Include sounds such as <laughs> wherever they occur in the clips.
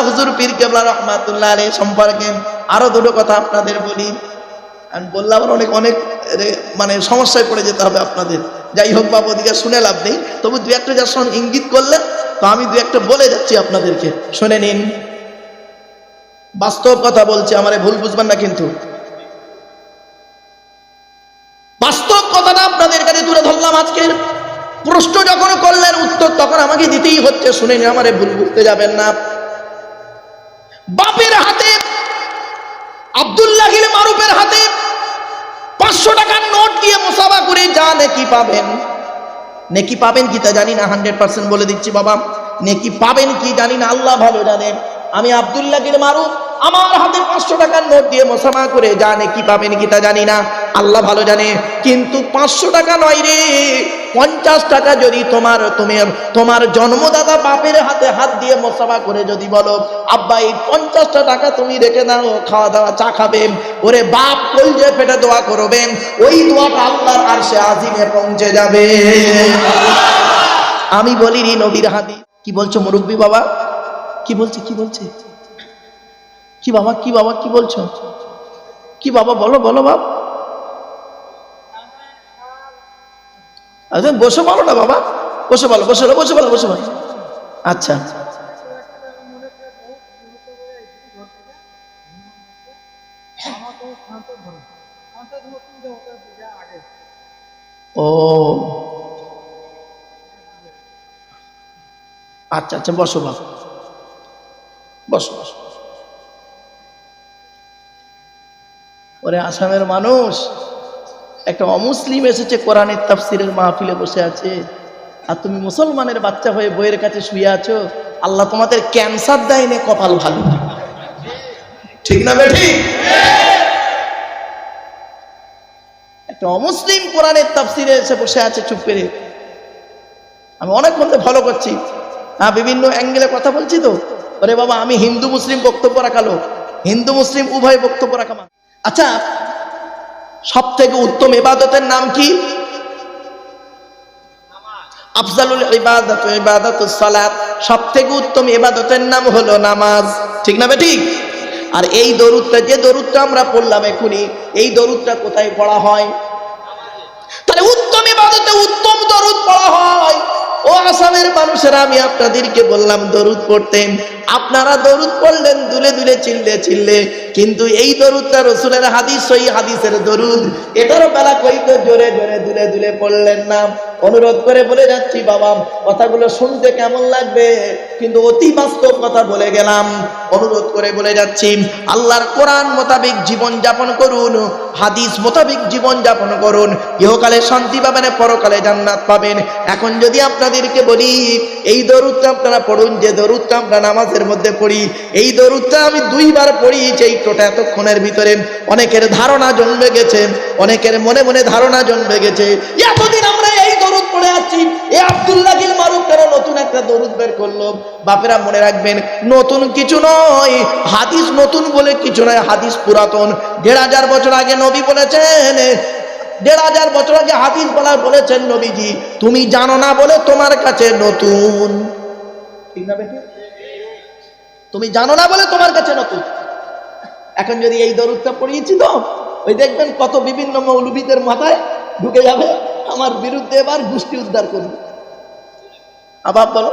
আল্লাহ হুজুর পীর কেবলা রহমাতুল্লাহ আলী সম্পর্কে আরও দুটো কথা আপনাদের বলি। আমি বললাম অনেক অনেক মানে সমস্যায় পড়ে যেতে হবে আপনাদের। যাই হোক বাবু, ওদিকে শুনে লাভ নেই। তবু দু একটা যার সঙ্গে ইঙ্গিত করলেন, তো আমি দু একটা বলে যাচ্ছি আপনাদেরকে। শুনে নিন। বাস্তব কথা বলছি, আমার ভুল বুঝবেন না কিন্তু। বাস্তব কথাটা আপনাদের কাছে তুলে ধরলাম আজকের। প্রশ্ন যখন করলেন, উত্তর তখন আমাকে দিতেই হচ্ছে। শুনে নি আমারে ভুল বুঝতে যাবেন না। বাপের হাতে আব্দুল্লাহিল মারুফের হাতে পাঁচশো টাকার নোট দিয়ে মুসাফা করে যা নেকি পাবেন। নেকি পাবেন কি তা জানি না, হান্ড্রেড পার্সেন্ট বলে দিচ্ছি বাবা। নেকি পাবেন কি জানি না, আল্লাহ ভালো জানেন আমি আব্দুল্লাহিল মারুফ, আমার হাতে পাঁচশো টাকার নোট দিয়ে মোসাফা করে যা নেকি পাবেন কি তা জানি না, আল্লাহ ভালো জানে। কিন্তু পাঁচশো টাকা নয় রে পঞ্চাশ টাকা যদি তোমার, তুমি, তোমার জন্মদাতা বাপের হাতে হাত দিয়ে মোসাফা করে যদি বলো, আব্বা, এই পঞ্চাশটা টাকা তুমি রেখে দাও খাওয়া দাওয়া চা খাবে। ওরে বাপ কলজে ফেটে দোয়া করবেন ওই দোয়াটা আল্লাহর আর সে আজিমে পৌঁছে যাবে। আমি বলিনি নবীর হাদি কি বলছো মুরব্বী বাবা? কি বলছে কি বলছে? কি বাবা কি বাবা, কি বলছো? কি বাবা, বলো বলো বাপ। আচ্ছা বসে বলো না বাবা। বসে বলো বসে বলো বসে বলো বসে বলো। আচ্ছা। ও। আচ্ছা আচ্ছা বসো বাবা। বসো বসো। ওরে আসামের মানুষ। একটা অমুসলিম এসেছে কোরআনের তাফসিরের মাহফিলে বসে আছে। আর তুমি মুসলমানের বাচ্চা হয়ে বইয়ের কাছে শুয়ে আছো, আল্লাহ তোমাদের ক্যান্সার দেয়নি, কপাল ভালো ঠিক না বেঠি? একটা অমুসলিম কোরআনের তাফসিরে এসে বসে আছে, চুপ করে। আমি অনেকক্ষণ ধরে ফলো করছি। হ্যাঁ বিভিন্ন অ্যাঙ্গেলে কথা বলছি তো। ওরে বাবা, আমি হিন্দু মুসলিম বক্তব্য রাখালো হিন্দু মুসলিম উভয় বক্তব্য রাখা আচ্ছা সব থেকে উত্তম ইবাদতের নাম কি? আফজালুল ইবাদত ইবাদত সালাত। সব থেকে উত্তম ইবাদতের নাম হলো নামাজ। ঠিক না ঠিক আর এই দরুদটা, যে দরুদটা আমরা পড়লাম এখনই, এই দরুদটা কোথায় পড়া হয়? তাহলে উত্তম ইবাদতে উত্তম দরুদ পড়া হয়। ও আসামের মানুষেরা, আমি আপনাদেরকে বললাম, দরুদ পড়তেন। আপনারা দরুদ পড়লেন, দুলে দুলে, চিল্লে চিল্লে। কিন্তু এই দরুদটা রসুলের হাদিস, সই হাদিসের দরুদ। এটারও বেলা কই তো জোরে জোরে দুলে দুলে পড়লেন না। অনুরোধ করে বলে যাচ্ছি, বাবা, কথাগুলো শুনতে কেমন লাগবে? কিন্তু অতি বাস্তব কথা বলে গেলাম। অনুরোধ করে বলে যাচ্ছি, আল্লাহর কোরআন মোতাবেক জীবন যাপন করুন, হাদিস মোতাবেক জীবন যাপন করুন। ইহকালে শান্তি পাবেন, পরকালে জান্নাত পাবেন। এখন যদি আপনাদেরকে বলি, এই দরুদটা আপনারা পড়ুন, যে দরুদটা আমরা নামাজের মধ্যে পড়ি। এই দরুদটা আমি দুইবার পড়িয়েছি এই টোটা এতক্ষণের ভিতরে। অনেকের ধারণা জন্মে গেছে, অনেকের মনে মনে ধারণা জন্মে গেছে। এতদিন আমরা এই দরুদ পড়ে আসছি। এ আব্দুল্লাহ গিল মারুফ কেন নতুন একটা দরুদ বের করল। বাপেরা মনে রাখবেন, নতুন কিছু নয়, হাদিস নতুন বলে কিছু নয়, হাদিস পুরাতন। দেড় হাজার বছর আগে নবী বলেছেন, দেড় হাজার বছর আগে হাদিস বলা বলেছেন নবীজি, তুমি জানো না বলে তোমার কাছে নতুন। ঠিক না বেটি? তুমি জানো না বলে তোমার কাছে নতুন। এখন যদি এই দরুদটা পড়িয়েছি তো ওই দেখবেন কত বিভিন্ন মৌলবীদের মাথায় ঢুকে যাবে, আমার বিরুদ্ধে এবার গোষ্ঠী উদ্ধার করবে। আবার বলো।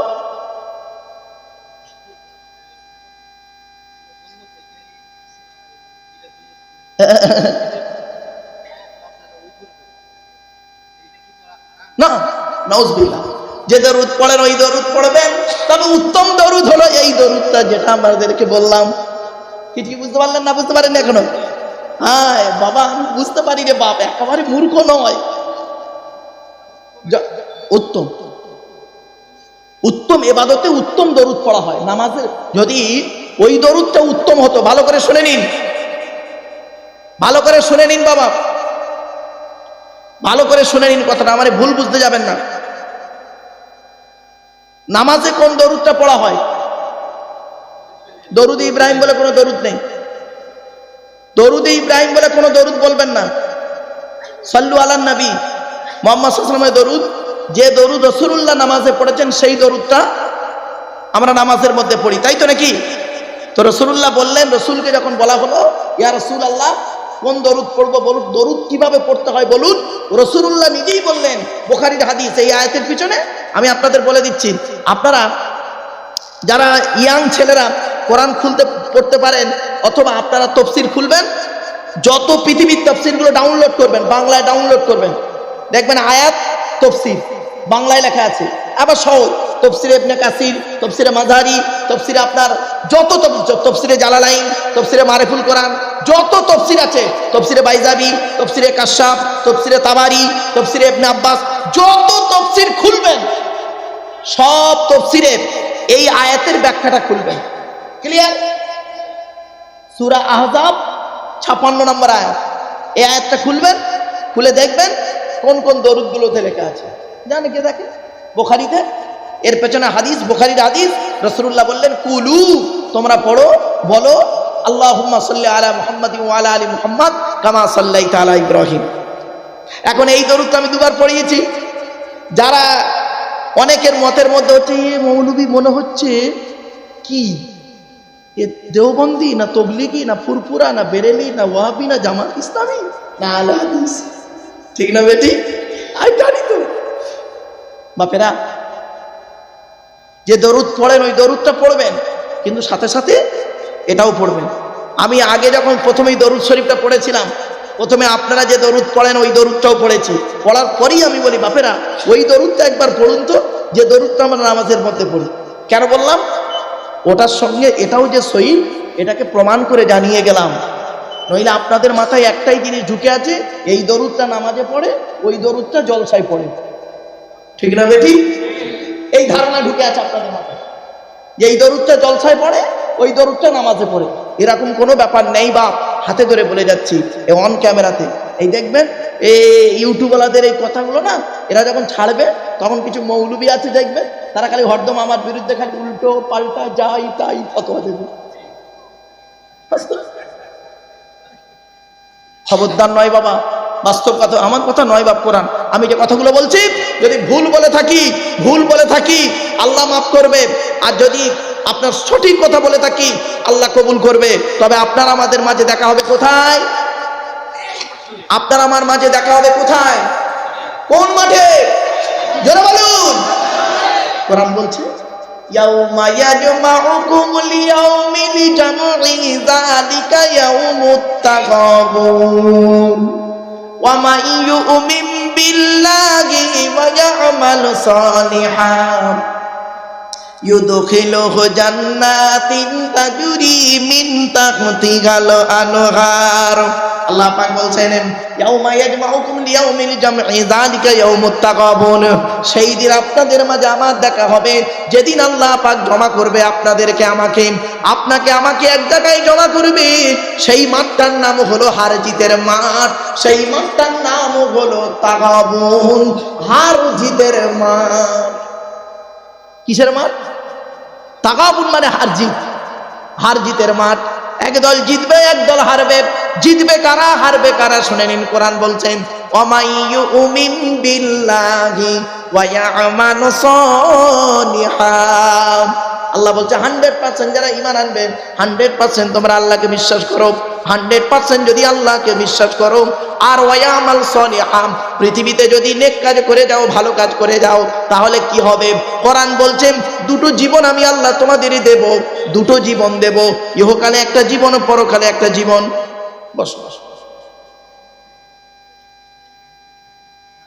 <laughs> না নজবিল্লা যে দরুদ পড়েন ওই দরুদ পড়বেন তবে উত্তম দরুদ হলো এই দরুদটা যেটা আমাদেরকে বললাম। কি ঠিক বুঝতে পারলেন না বুঝতে পারেন এখনও? হ্যাঁ বাবা, আমি বুঝতে পারি রে বাপ, একেবারে মূর্খ নয়। উত্তম। উত্তম এবাদতে উত্তম দরুদ পড়া হয়। নামাজে যদি ওই দরুদটা উত্তম হতো, ভালো করে শুনে নিন। ভালো করে শুনে নিন বাবা। ভালো করে শুনে নিন কথাটা, আমার ভুল বুঝতে যাবেন না। নামাজে কোন দরুদটা পড়া হয়? দরুদ ইব্রাহিম বলে কোনো দরুদ নেই। দরুদ ইব্রাহিম বলে কোনো দরুদ বলবেন না। সাল্লু আলান নবী মোহাম্মদ সাল্লামের দরুদ, যে দরুদ রসুল্লাহ নামাজে পড়েছেন, সেই দরুদটা আমরা নামাজের মধ্যে পড়ি, তাই তো নাকি? তো রসুল্লাহ বললেন, রসুলকে যখন বলা হলো, ইয়া রসুল আল্লাহ কোন দরুদ পড়ব বলুন, দরুদ কীভাবে পড়তে হয় বলুন? রসুল্লাহ নিজেই বললেন, বোখারির হাদিস, এই আয়াতের পিছনে আমি আপনাদের বলে দিচ্ছি, আপনারা যারা ইয়াং ছেলেরা কোরআন খুলতে, পড়তে পারেন, অথবা আপনারা তফসির খুলবেন, যত পৃথিবীর তফসিরগুলো ডাউনলোড করবেন, বাংলায় ডাউনলোড করবেন, দেখবেন আয়াত, তফসির, বাংলায় লেখা আছে। আবার সহজ তফসিরে ইবনে কাসির, তফসিরে মাঝারি, তফসিরে আপনার যত তফ- তফসিরে জালালাইন, তফসিরে মারেফুল কোরআন, যত তফসির আছে, তফসিরে বাইজাবি, তফসিরে কাশাফ, তফসিরে তাবারি, তফসিরে ইবনে আব্বাস, যত তফসির খুলবেন, সব তফসিরের এই আয়াতের ব্যাখ্যাটা খুলবেন। ক্লিয়ার সুরা আহজাব ছাপান্ন নম্বর আয়াত। এই আয়াতটা খুলবেন, খুলে দেখবেন কোন কোন দরুদগুলোতে লেখা আছে। জানে কে দেখে বোখারিতে, এর পেছনে হাদিস, বোখারির হাদিস রসুল্লাহ বললেন, কুলু, তোমরা পড়ো, বলো আল্লাহ সাল্লি আলা মুহাম্মদ আলা আলী মুহাম্মদ কামা সাল্লাই তালা ইব্রাহিম। এখন এই দরুদটা আমি দুবার পড়িয়েছি। যারা অনেকের মতের মধ্যে হচ্ছে, এ মৌলবি, মনে হচ্ছে কি? এ দেওবন্দি না তবলিগি না ফুরফুরা না বেরেলি না ওয়াহাবি না জামাত ইসলামী না আল হাদিস? ঠিক না বেটি? আমি জানি তো। বাপেরা, যে দরুদ পড়েন, ওই দরুদটা পড়বেন, কিন্তু সাথে সাথে এটাও পড়বেন। আমি আগে যখন প্রথমেই দরুদ শরীফটা পড়েছিলাম, প্রথমে আপনারা যে দরুদ পড়েন, ওই দরুদটাও পড়েছি। পড়ার পরেই আমি বলি, বাপেরা, ওই দরুদটা একবার পড়ুন তো, যে দরুদটা আমরা নামাজের মধ্যে পড়ি। কেন বললাম? ওটার সঙ্গে এটাও যে সই এটাকে প্রমাণ করে জানিয়ে গেলাম। নইলে আপনাদের মাথায় একটাই জিনিস ঢুকে আছে, এই দরুদটা নামাজে পড়ে, ওই দরুদটা জলসায় পড়ে। ঠিক না বেটি? এই ধারণা ঢুকে আছে আপনাদের মাথায়। যে এই দরুদটা জলসায় পড়ে, ওই দরুদটা নামাজে পড়ে। এরকম কোনো ব্যাপার নেই বা হাতে ধরে বলে যাচ্ছি। এ অন ক্যামেরাতে। এই দেখবেন এই ইউটিউবওয়ালাদের এই কথাগুলো না, এরা যখন ছাড়বে, তখন কিছু মৌলবি আছে দেখবে তারা খালি হরদম আমার বিরুদ্ধে খালি উল্টো, পাল্টা, যাই, তাই ফতোয়া দেবে। খবরদার নয় বাবা বাস্তব কথা আমার কথা নয় বাপ কোরআন আমি যে কথাগুলো বলছি যদি ভুল বলে থাকি ভুল বলে থাকি আল্লাহ মাফ করবে আর যদি আপনার সঠিক কথা বলে থাকি আল্লাহ কবুল করবে তবে আপনার আমাদের মাঝে দেখা হবে কোথায় আপনার আমার মাঝে দেখা হবে কোথায় কোন মাঠে জোরে বলুন কোরআন বলছে يوم يجمعكم ليوم الجمع ذلك يوم التغابن ومن يؤمن بالله ويعمل صالحا يدخله جنات تجري من تحتها الأنهار আল্লাহ পাক বলছেন ইয়াউমা ইয়াজমাউকুম লিয়াউমিল জামঈ যালিকা ইয়াউমুত তাগাবুন সেই দিন আপনাদের মাঝে আমার দেখা হবে যেদিন আল্লাহ পাক জমা করবে আপনাদেরকে আমাকে আপনাকে আমাকে এক জায়গায় জমা করবে সেই মাঠটার নাম হলো হার জিতের মাঠ সেই মাঠটার নাম হলো তাগাবুন হার জিতের মাঠ কিসের মাঠ? তাগাবুন মানে হার জিত। হার জিতের মাঠ। একদল জিতবে, একদল হারবে। জিতবে কারা, হারবে কারা শুনে নিন কোরআন বলছেন বিল্লাহি আল্লাহ বলছে, হান্ড্রেড পার্সেন্ট যারা ইমান আনবে, হান্ড্রেড পার্সেন্ট তোমরা আল্লাহকে বিশ্বাস করো। হান্ড্রেড পার্সেন্ট যদি আল্লাহকে বিশ্বাস করো, আর ওয়ামাল সলিহাম, পৃথিবীতে যদি নেক কাজ করে যাও, ভালো কাজ করে যাও, তাহলে কি হবে? কোরআন বলছেন দুটো জীবন আমি আল্লাহ তোমাদেরই দেব, দুটো জীবন দেব। ইহকালে একটা জীবন, পরকালে একটা জীবন। বস বস।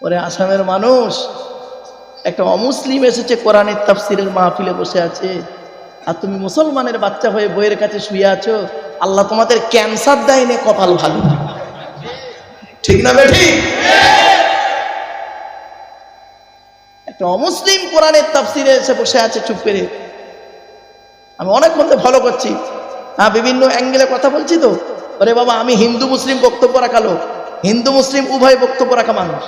ওরে আসামের মানুষ, একটা অমুসলিম এসেছে কোরআনের তাফসিরের মাহফিলে বসে আছে। আর তুমি মুসলমানের বাচ্চা হয়ে বইয়ের কাছে শুয়ে আছো, আল্লাহ তোমাদের ক্যান্সার দেয়নি, কপাল ভালো ঠিক না বেঠি? একটা অমুসলিম কোরআনের তাফসিরে এসে বসে আছে, চুপ করে। আমি অনেকক্ষণ তো ফলো করছি। হ্যাঁ বিভিন্ন অ্যাঙ্গেলে কথা বলছি তো। ওরে বাবা, আমি হিন্দু মুসলিম বক্তব্য রাখালো হিন্দু মুসলিম উভয় বক্তব্য রাখা মানুষ।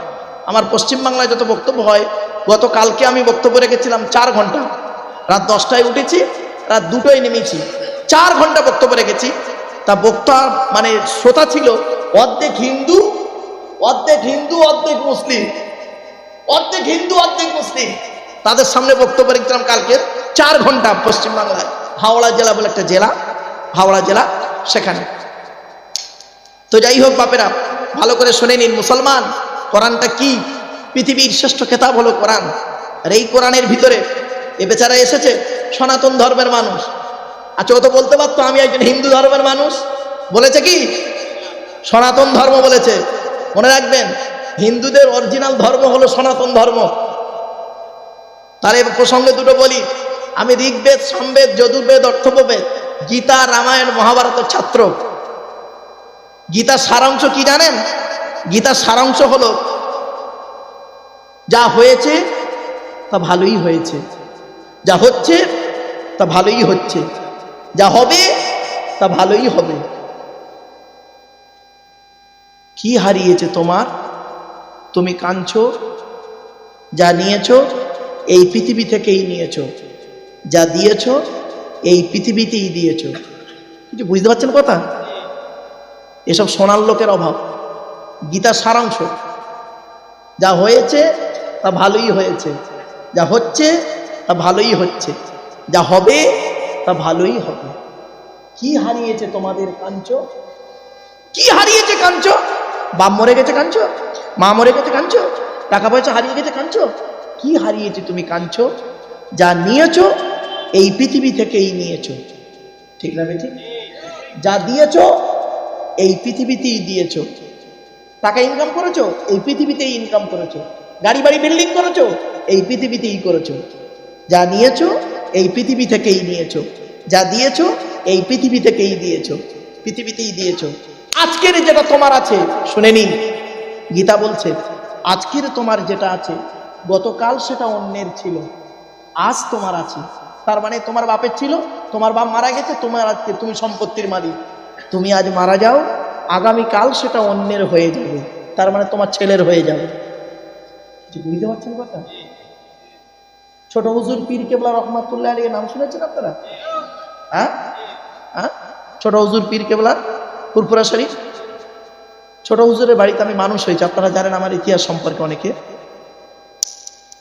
আমার পশ্চিমবাংলায় যত বক্তব্য হয়, গতকালকে আমি বক্তব্য রেখেছিলাম চার ঘণ্টা। রাত দশটায় উঠেছি, রাত দুটোয় নেমেছি, চার ঘণ্টা বক্তব্য রেখেছি। তা বক্তা মানে শ্রোতা ছিল, অর্ধেক হিন্দু অর্ধেক হিন্দু, অর্ধেক মুসলিম। অর্ধেক হিন্দু, অর্ধেক মুসলিম। তাদের সামনে বক্তব্য রেখেছিলাম কালকে, চার ঘণ্টা পশ্চিমবাংলায়। হাওড়া জেলা বলে একটা জেলা, হাওড়া জেলা, সেখানে। তো যাই হোক বাপেরা, ভালো করে শুনে নিন, মুসলমান, কোরআনটা কি? পৃথিবীর শ্রেষ্ঠ খেতাব হলো কোরআন। আর এই কোরআনের ভিতরে এ বেচারা এসেছে সনাতন ধর্মের মানুষ। আচ্ছা ও তো বলতে পারতো আমি একজন হিন্দু ধর্মের মানুষ। বলেছে কি? সনাতন ধর্ম বলেছে। মনে রাখবেন, হিন্দুদের অরিজিনাল ধর্ম হলো সনাতন ধর্ম। তার এই প্রসঙ্গে দুটো বলি। আমি ঋগ্বেদ, সম্বেদ, যদুর্বেদ, অর্থপবেদ, গীতা, রামায়ণ, মহাভারতের ছাত্র। গীতার সারাংশ কি জানেন? গীতার সারাংশ হলো, যা হয়েছে তা ভালোই হয়েছে। যা হচ্ছে, তা ভালোই হচ্ছে। যা হবে, তা ভালোই হবে। কি হারিয়েছে তোমার? তুমি কাঁদছো? যা নিয়েছ, এই পৃথিবী থেকেই নিয়েছ। যা দিয়েছ, এই পৃথিবীতেই দিয়েছ। কিছু বুঝতে পারছেন কথা? এসব সোনার লোকের অভাব। গীতার সারাংশ। যা হয়েছে, তা ভালোই হয়েছে। যা হচ্ছে তা ভালোই হচ্ছে। যা হবে, তা ভালোই হবে। কি হারিয়েছে তোমাদের কাঞ্চ? কি হারিয়েছে কাঞ্চ? বাপ মরে গেছে কাঞ্চ? মা মরে গেছে কাঞ্চ? টাকা পয়সা হারিয়ে গেছে কাঞ্চ? কি হারিয়েছে তুমি কাঞ্চ? যা নিয়েছ, এই পৃথিবী থেকেই নিয়েছ। ঠিক না বেটি? যা দিয়েছ, এই পৃথিবীতেই দিয়েছ। টাকা ইনকাম করেছ, এই পৃথিবীতেই ইনকাম করেছ। গাড়ি বাড়ি বিল্ডিং করেছ, এই পৃথিবীতেই করেছ। যা নিয়েছো এই পৃথিবী থেকেই নিয়েছো যা দিয়েছ, এই পৃথিবী থেকেই দিয়েছ। পৃথিবীতেই দিয়েছ। আজকের যেটা তোমার আছে, শুনে নিন। গীতা বলছে, আজকের তোমার যেটা আছে, গতকাল সেটা অন্যের ছিল। আজ তোমার আছে। তার মানে তোমার বাপের ছিল, তোমার বাপ মারা গেছে, তোমার আজকে তুমি সম্পত্তির মালিক। তুমি আজ মারা যাও আগামীকাল সেটা অন্যের হয়ে যাবে। তার মানে তোমার ছেলের হয়ে যাবে। বুঝতে পারছেন কথা? ছোট হুজুর পীর কেবলা রহমাতুল্লাহ আলী নাম শুনেছেন আপনারা? হ্যাঁ? হ্যাঁ? ছোট হুজুর পীর কেবলা পুরপুরা শরীফ? ছোট হুজুরের বাড়িতে আমি মানুষ হয়েছি, আপনারা জানেন আমার ইতিহাস সম্পর্কে অনেকে।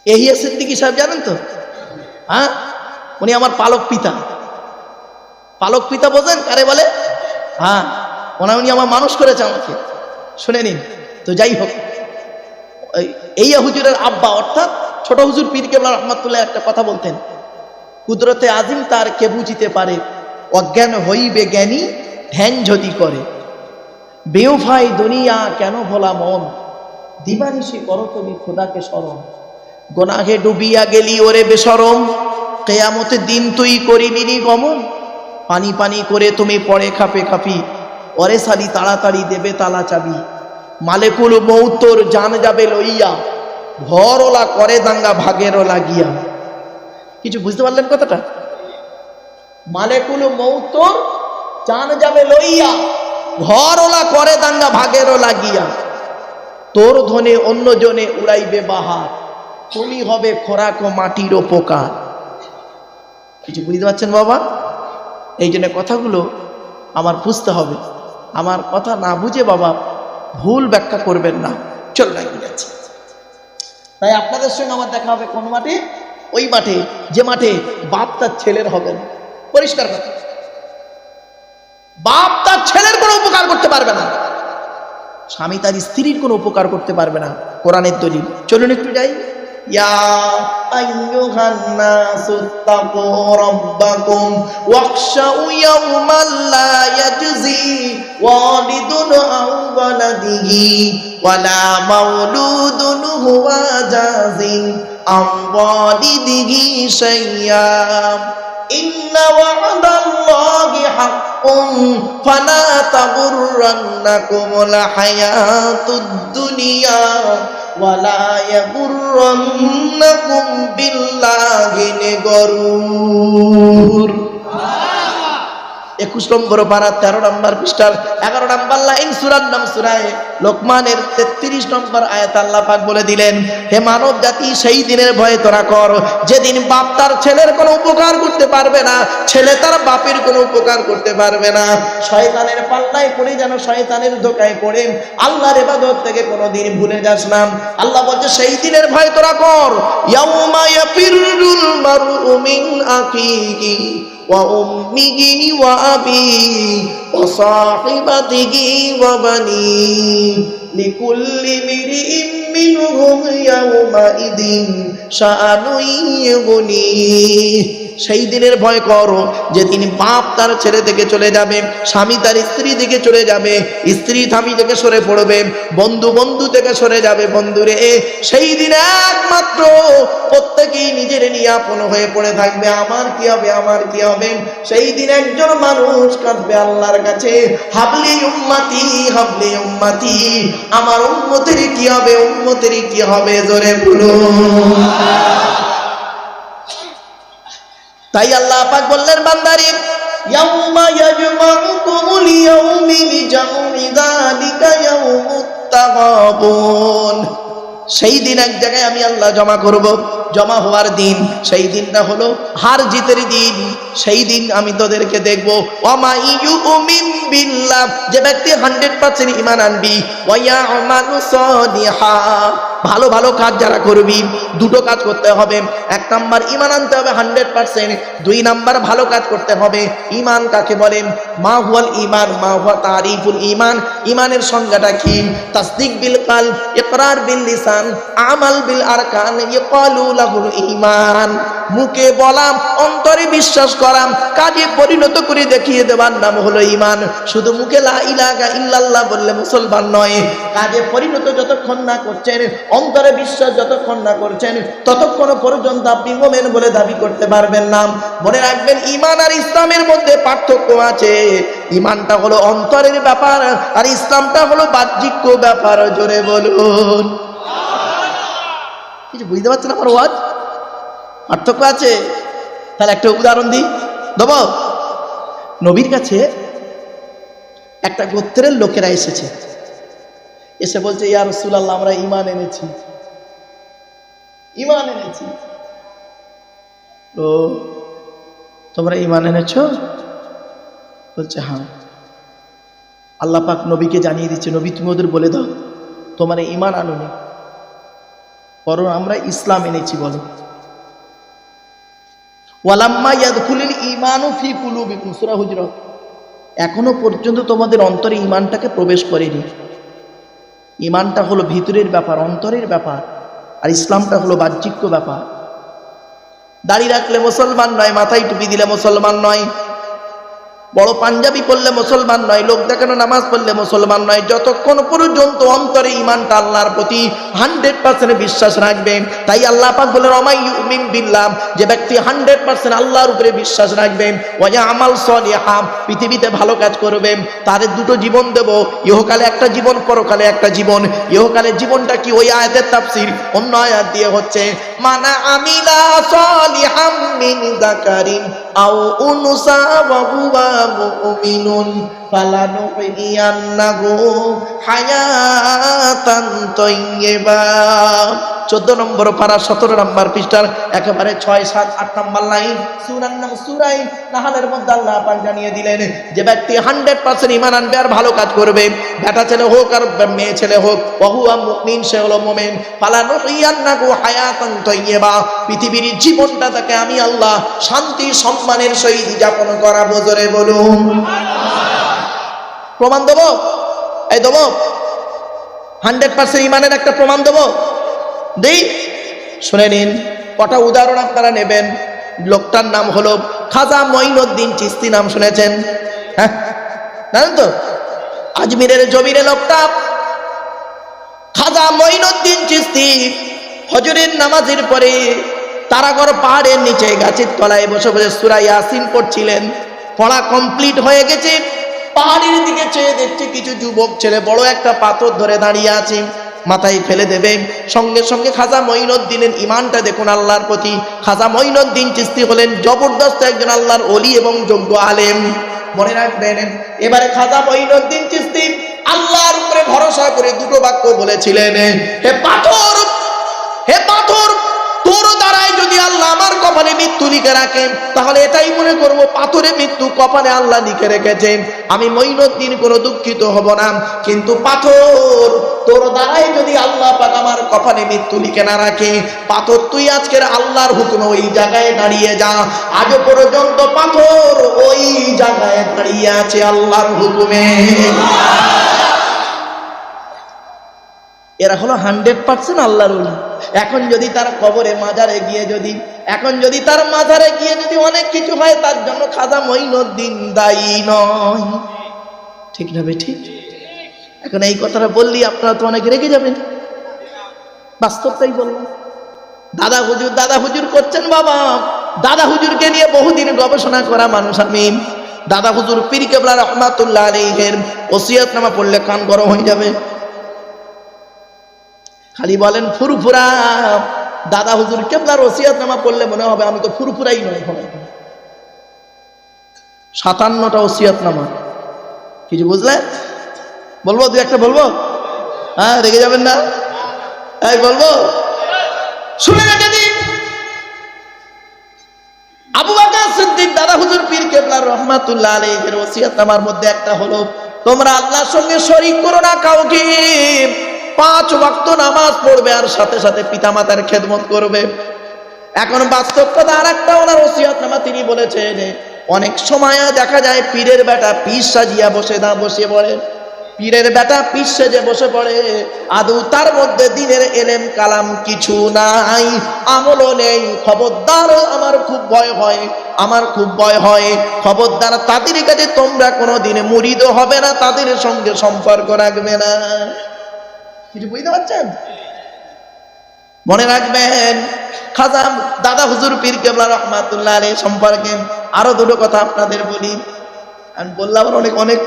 এহিয়া সিদ্দিকি সাহেব জানেন তো? হ্যাঁ? উনি আমার পালক পিতা। পালক পিতা বোঝেন? কারে বলে? হ্যাঁ। ওনা উনি আমার মানুষ করেছে আমাকে। শুনে নিন। তো যাই হোক, এই- হুজুরের আব্বা, অর্থাৎ ছোট হুজুর পীর কেবলা রহমতুল্লাহ একটা কথা বলতেন। কুদরতে আজিম তার কে বুঝিতে পারে? অজ্ঞান হইবে জ্ঞানী, ধ্যান যদি করে। বেউফাই দুনিয়া কেন ভোলা মন? দিবানিশি করো তুমি খোদাকে স্মরণ। গোনাহে ডুবিয়া গেলি ওরে বেসরম কেয়ামতে দিন তুই করিবি গমন। পানি পানি করে তুমি পড়ে খাপে খাপি। ওরে সালি তাড়াতাড়ি দেবে তালা চাবি। মালেকুল মৌতর জান যাবে লইয়া। ঘরওলা করে দাঙ্গা, ভাগেরও লাগিয়া। কিছু বুঝতে পারলেন কথাটা? মালেকুল মৌতর জান যাবে লইয়া ঘরওলা করে দাঙ্গা, ভাগেরও লাগিয়া। তোর ধনে অন্য জনে উড়াইবে বাহার, তুমি হবে খোরাক ও মাটির পোকা কিছু বুঝতে পারছেন বাবা? এই জন্য কথাগুলো আমার বুঝতে হবে। আমার কথা না বুঝে বাবা ভুল ব্যাখ্যা করবেন না। চল না যাচ্ছে। তাই আপনাদের সঙ্গে আমার দেখা হবে কোন মাঠে? ওই মাঠে, যে মাঠে বাপ তার ছেলের হবে না। পরিষ্কার কথা। বাপ তার ছেলের কোনো উপকার করতে পারবে না। স্বামী তার স্ত্রীর কোনো উপকার করতে পারবে না। কোরআনের দলিল। চলুন একটু যাই। আও ولده ولا مولود هو جاز عن والده شيئا إن وعد الله حق فلا تغرنكم الحياة الدنيا ولا يغرنكم بالله الغرور একুশ নম্বর পারা তেরো নম্বর পৃষ্ঠার, এগারো নম্বর লাইন সুরার নাম সুরায় লোকমানের তেত্রিশ নম্বর আয়াত আল্লাহ পাক বলে দিলেন, হে মানব জাতি, সেই দিনের ভয়ে তোরা কর। যেদিন বাপ তার ছেলের কোনো উপকার করতে পারবে না, ছেলে তার বাপের কোনো উপকার করতে পারবে না। শয়তানের পাল্লায় পড়ে যেন শয়তানের ধোকায় পড়ে। আল্লাহর এবাদত থেকে কোনোদিন ভুলে যাস না। আল্লাহ বলছে, সেই দিনের ভয় তোরা কর। ইয়াউমা ইয়াফিরুল মারউ মিন আখিহি। وأمه وأبيه وصاحبته وبنيه لكل امرئ منهم يومئذ شأن يغنيه সেই দিনের ভয় করো যে তিনি বাপ তার ছেলে থেকে চলে যাবে, স্বামী তার স্ত্রী থেকে চলে যাবে, স্ত্রী স্বামী থেকে সরে পড়বে, বন্ধু বন্ধু থেকে সরে যাবে বন্ধুরে। সেই দিন একমাত্র প্রত্যেকেই নিজের নিয়ে আপন হয়ে পড়ে থাকবে। আমার কি হবে, আমার কি হবে? সেই দিন একজন মানুষ কাঁদবে আল্লাহর কাছে, হাবলি উম্মাতি হাবলি উম্মাতি, আমার উম্মতের কি হবে, উম্মতের কি হবে? জোরে বলুন। তাই আল্লাহ পাক বললেন, বান্দারি, ইয়াউমা ইয়াজমাউকুম ইয়াউমি লিজাউমি যালিকা ইয়াউমুত তাগাবুন। সেই দিন এক জায়গায় আমি আল্লাহ জমা করব। জমা হওয়ার দিন, সেই দিনটা হলো হার জিতের দিন। সেই দিন আমি তোদেরকে দেখব। বিল্লাহ, যে ব্যক্তি হান্ড্রেড পার্সেন্ট ইমান আনবি, ওয়া ভালো ভালো কাজ যারা করবি, দুটো কাজ করতে হবে। এক নাম্বার ইমান আনতে হবে হান্ড্রেড পার্সেন্ট। দুই নাম্বার, ভালো কাজ করতে হবে। ইমান কাকে বলেন মা হুয়াল ইমান মা হুয়া তারিফুল ইমান ইমানের সংজ্ঞাটা কি? তাসদিক বিল কাল ইকরার বিল লিসান, আমাল বিল আরকান ইকালু ইমান মুখে বলাম, অন্তরে বিশ্বাস করাম, কাজে পরিণত করে দেখিয়ে দেবার নাম হলো ইমান শুধু মুখে ইল্লাল্লাহ বললে মুসলমান নয়, কাজে পরিণত যতক্ষণ না করছেন, অন্তরে বিশ্বাস যতক্ষণ না করছেন, ততক্ষণ পর্যন্ত আপনি মোমেন বলে দাবি করতে পারবেন না। মনে রাখবেন ইমান আর ইসলামের মধ্যে পার্থক্য আছে। ইমানটা হলো অন্তরের ব্যাপার আর ইসলামটা হলো বাহ্যিক ব্যাপার, জোরে বলুন। কিছু বুঝতে পারছেন আমার ওয়াজ? পার্থক্য আছে? তাহলে একটা উদাহরণ দিই। দেব। নবীর কাছে একটা গোত্রের লোকেরা এসেছে। এসে বলছে, ইয়া রসুলাল্লাহ, আমরা ইমান এনেছি। ইমান এনেছি। ও তোমরা ইমান এনেছ? বলছে হ্যাঁ। আল্লাহ পাক নবীকে জানিয়ে দিচ্ছে, নবী, তুমি ওদের বলে দাও। তোমার ইমান আনুনি। বরং আমরা ইসলাম এনেছি বলো। ওয়ালাম্মা ইয়াদখুলিল ঈমানু ফি কুলুবিকুম, সূরা হুজরাত। এখনও পর্যন্ত তোমাদের অন্তরে ইমানটাকে প্রবেশ করেনি। ঈমানটা হলো ভিতরের ব্যাপার, অন্তরের ব্যাপার, আর ইসলামটা হলো বাহ্যিক ব্যাপার। দাড়ি রাখলে মুসলমান নয়, মাথায় টুপি দিলে মুসলমান নয় বড় পাঞ্জাবি পড়লে মুসলমান নয়, লোক দেখানো নামাজ পড়লে মুসলমান নয়, যতক্ষণ পর্যন্ত অন্তরে ইমানটা আল্লাহর প্রতি হান্ড্রেড পার্সেন্ট বিশ্বাস রাখবে, তাই আল্লাহ পাক বলেন অমাই বিল্লাহ যে ব্যক্তি হান্ড্রেড পার্সেন্ট আল্লাহর উপরে বিশ্বাস রাখবে, ওয়া আমাল সলিহা পৃথিবীতে ভালো কাজ করবে, তার দুটো জীবন দেব, ইহকালে একটা জীবন, পরকালে একটা জীবন। ইহকালে জীবনটা কি ওই আয়াতের তাফসীর? অন্য আয়াত দিয়ে হচ্ছে, মানা আমিলা সলিহাম মিন যাকারিন আও উনসা ওয়া মুমিনুন ফালানুহিয়ান্নাহু হায়াতান তাইয়্যিবা। 14 নম্বর পারা 17 নম্বর পৃষ্ঠার একেবারে 6 7 8 নম্বর লাইন। সূরার নাম সূরাই। নাহালের মধ্যে আল্লাহ পাক জানিয়ে দিলেন, যে ব্যক্তি 100% ঈমান আনবে আর ভালো কাজ করবে। বেটা ছেলে হোক আর মেয়ে ছেলে হোক, ওহুয়া মুমিন, সে হলো মুমিন। ফালানুহিয়ান্নাহু হায়াতান তাইয়্যিবা। পৃথিবীর জীবনটা তাকে আমি আল্লাহ শান্তি সম্মানের সহিত যাপন করাবো জোরে বলুন। প্রমাণ দেবো? এই দেবো? হান্ড্রেড পার্সেন্ট ইমানের একটা প্রমাণ দেবো? দেই? শুনে নিন, কটা উদাহরণ আপনারা নেবেন? লোকটার নাম হলো খাজা মঈনুদ্দিন চিস্তি নাম শুনেছেন? হ্যাঁ? জানেন তো? আজমিরের জমিরে লোকটা। খাজা মঈনুদ্দিন চিস্তি হজরের নামাজের পরে তারাগড় পাহাড়ের নিচে গাছের তলায় বসে বসে সুরা ইয়াসিন পড়ছিলেন। পড়া কমপ্লিট হয়ে গেছে। পাহাড়ের দিকে চেয়ে দেখছে কিছু যুবক ছেলে, বড় একটা পাথর ধরে দাঁড়িয়ে আছে। মাথায় ফেলে দেবে। সঙ্গে সঙ্গে খাজা মঈনুদ্দিনের ইমানটা দেখুন আল্লাহর প্রতি। খাজা মঈনুদ্দিন চিস্তি হলেন জবরদস্ত একজন আল্লাহর অলি এবং যোগ্য আলেম। মনে রাখবেন, এবারে খাজা মঈনুদ্দিন চিস্তি আল্লাহর উপরে ভরসা করে দুটো বাক্য বলেছিলেন, হে পাথর হে পাথর তোর দ্বারাই যদি আল্লাহ আমার কপালে মৃত্যু লিখে রাখেন, তাহলে এটাই মনে করব পাথরে মৃত্যু কপালে আল্লাহ লিখে রেখেছেন। আমি মইনুদ্দিন কোনো দুঃখিত হব না, কিন্তু পাথর, তোর দ্বারাই যদি আল্লাহ পাক আমার কপালে মৃত্যু লিখে না রাখে, পাথর তুই আজকের আল্লাহর হুকুমে ওই জায়গায় দাঁড়িয়ে যা। আজও পর্যন্ত পাথর ওই জায়গায় দাঁড়িয়ে আছে আল্লাহর হুকুমে। এরা হলো হান্ড্রেড পার্সেন্ট আল্লাহর ওলি। এখন যদি তার কবরে মাজারে গিয়ে যদি, এখন যদি তার মাজারে গিয়ে যদি অনেক কিছু হয়, তার জন্য খাজা মঈনুদ্দিন দায়ী নয়। ঠিক না ঠিক এখন এই কথাটা বললি আপনারা তো অনেক রেগে যাবেন। বাস্তবটাই বললাম। দাদা হুজুর দাদা হুজুর করছেন বাবা। দাদা হুজুরকে নিয়ে বহুদিন গবেষণা করা মানুষ আমি। দাদা হুজুর পীর কেবলা রহমাতুল্লাহ আলাইহির ওসিয়তনামা পড়লে কান গরম হয়ে যাবে। খালি বলেন ফুরফুরা। দাদা হুজুর কেবলার ওসিয়তনামা পড়লে মনে হবে আমি তো ফুরফুরাই নয় হবে সাতান্নটা ওসিয়তনামা কিছু বুঝলে? বলব দু একটা বলব? হ্যাঁ রেগে যাবেন না? এই, বলব? শুনে রেখে দিন। আবু বাকর সিদ্দিক, দাদা হুজুর পীর কেবলার রহমাতুল্লাহ আলাইহির ওসিয়তনামার মধ্যে একটা হলো, তোমরা আল্লাহর সঙ্গে শরীক করো না কাউকে। পাঁচ ওয়াক্ত নামাজ পড়বে আর সাথে সাথে পিতামাতার খেদমত করবে। এখন বাস্তব কথা আর একটা ওনার ওসিয়তনামা তিনি বলেছেন অনেক সময় দেখা যায় পীরের বেটা পীর সাজিয়া বসে না বসে পড়ে। পীরের বেটা পীর সেজে বসে পড়ে। আদৌ তার মধ্যে দিনের এলেম কালাম কিছু নাই। আমলও নেই খবরদার আমার খুব ভয় হয়, আমার খুব ভয় হয়। খবরদার তাদের কাছে তোমরা কোনো দিনে মুড়িদ হবে না, তাদের সঙ্গে সম্পর্ক রাখবে না। কিছু বুঝতে পারছেন? মনে রাখবেন খাজাম দাদা হুজুর পীর কেবলা রহমাতুল্লাহ আলী সম্পর্কে আরও দুটো কথা আপনাদের বলি। আমি বললাম অনেক অনেক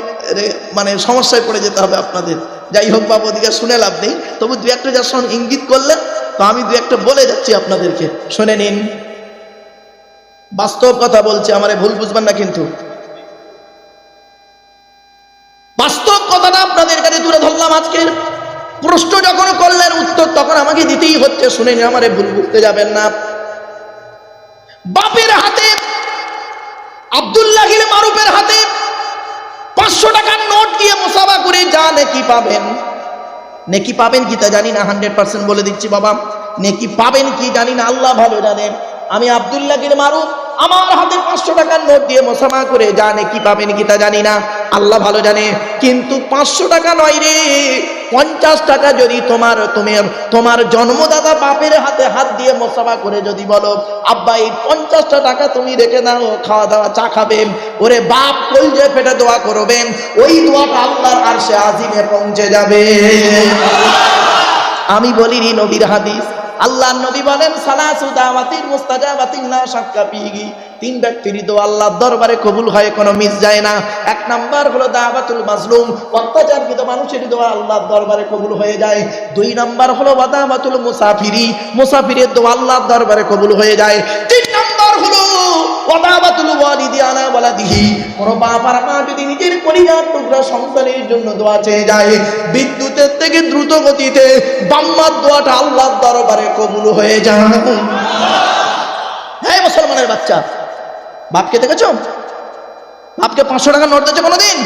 মানে সমস্যায় পড়ে যেতে হবে আপনাদের। যাই হোক বাবু, ওদিকে শুনে লাভ নেই। তবু দু একটা যার সঙ্গে ইঙ্গিত করলেন, তো আমি দু একটা বলে যাচ্ছি আপনাদেরকে। শুনে নিন। বাস্তব কথা বলছি, আমারে ভুল বুঝবেন না কিন্তু। বাস্তব কথাটা আপনাদের কাছে তুলে ধরলাম আজকের। প্রশ্ন যখন করলেন, উত্তর তখন আমাকে দিতেই হচ্ছে, শুনে নিন আমারে ভুল বুঝতে যাবেন না। বাপের হাতে আব্দুল্লাহিল মারুফের হাতে, পাঁচশো টাকার নোট দিয়ে মোসাফা করে যা নেকি পাবেন। নেকি পাবেন কি তা জানি না, হান্ড্রেড পার্সেন্ট বলে দিচ্ছি বাবা। নেকি পাবেন কি জানি না, আল্লাহ ভালো জানেন আমি আব্দুল্লাহিল মারুফ আমার হাতে পাঁচশো টাকার নোট দিয়ে মোসাফা করে জানে কি পাবেন, কি তা জানি না। আল্লাহ ভালো জানে। কিন্তু পাঁচশো টাকা নয় রে। পঞ্চাশ টাকা যদি তোমার তোমার তোমার জন্মদাতা বাপের হাতে হাত দিয়ে মোসাফা করে যদি বলো, আব্বা, এই পঞ্চাশটা টাকা তুমি রেখে দাও, খাওয়া দাওয়া, চা খাবে। ওরে বাপ যে ফেটে দোয়া করবেন? ওই দোয়াটা আল্লাহর আর সে আজিমে পৌঁছে যাবে। আমি বলিনি নবীর হাদিস। আল্লাহ নবী বলেন, সালাসু দাওয়াতিন মুস্তাজাবাতিন লা শাক্কা ফিহি। তিন ব্যক্তির দোয়া আল্লাহর দরবারে কবুল হয়, কোনো মিস যায় না। এক নাম্বার হলো দাওয়াতুল মাজলুম অত্যাচারকৃত মানুষের দোয়া আল্লাহর দরবারে কবুল হয়ে যায়। দুই নাম্বার হলো ওয়াদামাতুল মুসাফিরি, মুসাফিরের দোয়া আল্লাহর দরবারে কবুল হয়ে যায়। তিন বিদ্যুতের থেকে দ্রুত গতিতে বাম্মার দোয়াটা দরবারে কবুল হয়ে যায় মুসলমানের বাচ্চা, বাপকে বাপকে পাঁচশো টাকার নোট দিয়েছে কোনোদিন?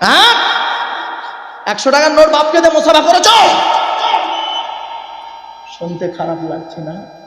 হ্যাঁ? একশো টাকার নোট বাপকে দিয়ে মোসাফা করেছ? শুনতে খারাপ লাগছে না?